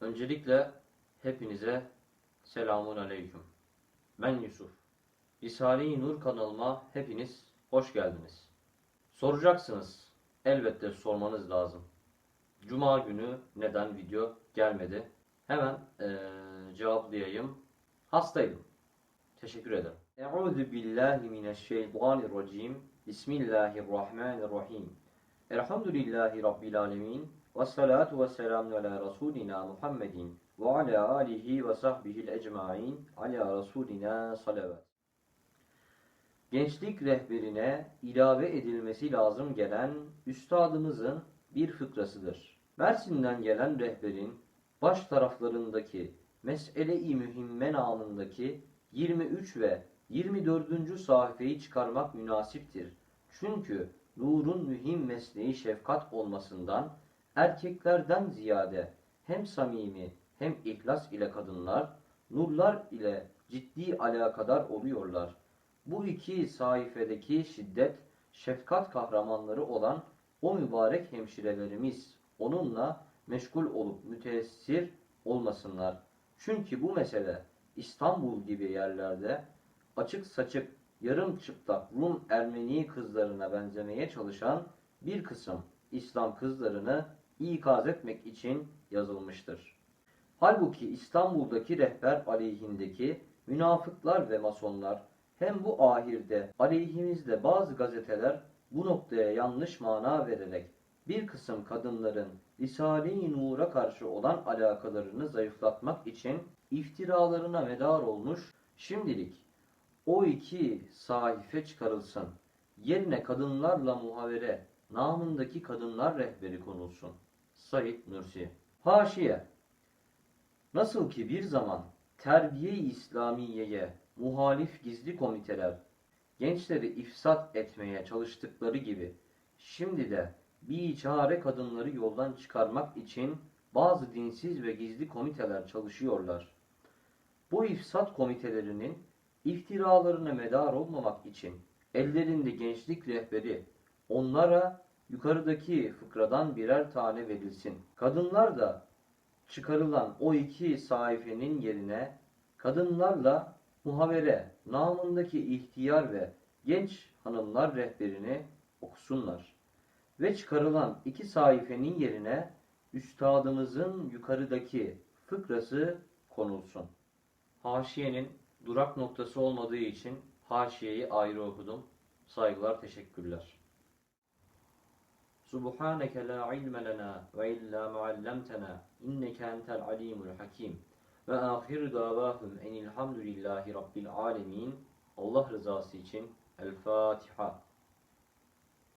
Öncelikle hepinize selamun aleyküm. Ben Yusuf. Risale-i Nur kanalıma hepiniz hoş geldiniz. Soracaksınız. Elbette sormanız lazım. Cuma günü neden video gelmedi? Hemen eee, cevaplayayım. Hastaydım. Teşekkür ederim. Euzu billahi mineşşeytanirracim. Bismillahirrahmanirrahim. Elhamdülillahi Rabbil alemin. Ve salatu ve selamu ala Resulina Muhammedin ve ala alihi ve sahbihi ecmain ala Resulina salavat. Gençlik rehberine ilave edilmesi lazım gelen üstadımızın bir fıkrasıdır. Mersin'den gelen rehberin baş taraflarındaki Mesele-i Mühimme namındaki 23 ve 24. sayfayı çıkarmak münasiptir. Çünkü nurun mühim mesleği şefkat olmasından erkeklerden ziyade hem samimi hem ihlas ile kadınlar nurlar ile ciddi alakadar oluyorlar. Bu iki sayfedeki şiddet, şefkat kahramanları olan o mübarek hemşirelerimiz onunla meşgul olup müteessir olmasınlar. Çünkü bu mesele İstanbul gibi yerlerde açık saçık, yarım çıplak Rum Ermeni kızlarına benzemeye çalışan bir kısım İslam kızlarını ikaz etmek için yazılmıştır. Halbuki İstanbul'daki rehber aleyhindeki münafıklar ve masonlar hem bu ahirde aleyhimizde bazı gazeteler bu noktaya yanlış mana vererek bir kısım kadınların Risale-i Nur'a karşı olan alakalarını zayıflatmak için iftiralarına medar olmuş şimdilik o iki sahife çıkarılsın. Yerine kadınlarla muhavere namındaki kadınlar rehberi konulsun. Said Nursi Haşiye Nasıl ki bir zaman terbiye-i İslamiye'ye muhalif gizli komiteler gençleri ifsat etmeye çalıştıkları gibi şimdi de bir çare kadınları yoldan çıkarmak için bazı dinsiz ve gizli komiteler çalışıyorlar. Bu ifsat komitelerinin iftiralarına medar olmamak için ellerinde gençlik rehberi onlara yukarıdaki fıkradan birer tane verilsin. Kadınlar da çıkarılan o iki sayfenin yerine kadınlarla muhavere namındaki ihtiyar ve genç hanımlar rehberini okusunlar. Ve çıkarılan iki sayfenin yerine üstadımızın yukarıdaki fıkrası konulsun. Haşiyenin durak noktası olmadığı için haşiyeyi ayrı okudum. Saygılar, teşekkürler. Subhaneke la ilme lena ve illa muallemtena inneke entel alimul hakim. Ve ahir davahum enilhamdülillahi rabbil alemin. Allah rızası için El Fatiha.